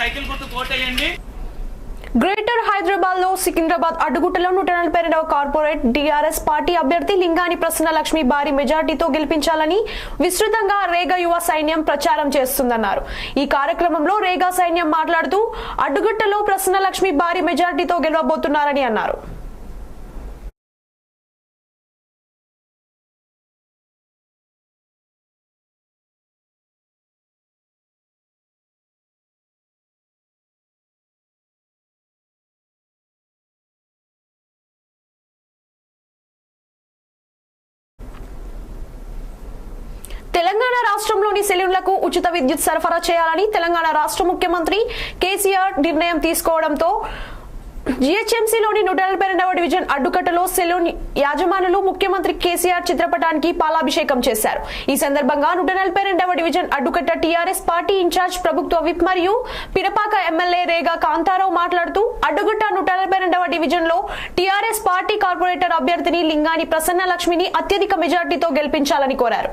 Cycle గుర్తు కోటేయండి. Greater హైదరాబాద్లో సికింద్రాబాద్ అడ్డుగుట్టలో నూట నలభై రెండవ కార్పొరేట్ డిఆర్ఎస్ పార్టీ అభ్యర్థి లింగాని ప్రసన్న లక్ష్మి భారీ మెజార్టీతో గెలిపించాలని విస్తృతంగా రేగా యువ సైన్యం ప్రచారం చేస్తుందన్నారు. ఈ కార్యక్రమంలో రేగా సైన్యం మాట్లాడుతూ అడ్డుగుట్టలో ప్రసన్న లక్ష్మి భారీ మెజార్టీతో గెలవబోతున్నారని అన్నారు. తెలంగాణ రాష్ట్రంలోని సెలూన్లకు ఉచిత విద్యుత్ సరఫరా చేయాలని తెలంగాణ రాష్ట్ర ముఖ్యమంత్రి కేసీఆర్ నిర్ణయం తీసుకోవడంతో జీహెచ్ఎంసీలోని నూట నలభై రెండవ డివిజన్ అడ్డుకట్టలో సెలూన్ యాజమానులు ముఖ్యమంత్రి కేసీఆర్ చిత్రపటానికి పాలాభిషేకం చేశారు. ఈ సందర్భంగా నూట నలభై రెండవ డివిజన్ అడ్డుకట్ట టీఆర్ఎస్ పార్టీ ఇన్ఛార్జ్ ప్రభుత్వ విప్ మరియు పిరపాక ఎమ్మెల్యే రేగా కాంతారావు మాట్లాడుతూ అడ్డుగుట్ట నూట నలభై రెండవ డివిజన్లో టీఆర్ఎస్ పార్టీ కార్పొరేటర్ అభ్యర్థిని లింగాని ప్రసన్న లక్ష్మిని అత్యధిక మెజార్టీతో గెలిపించాలని కోరారు.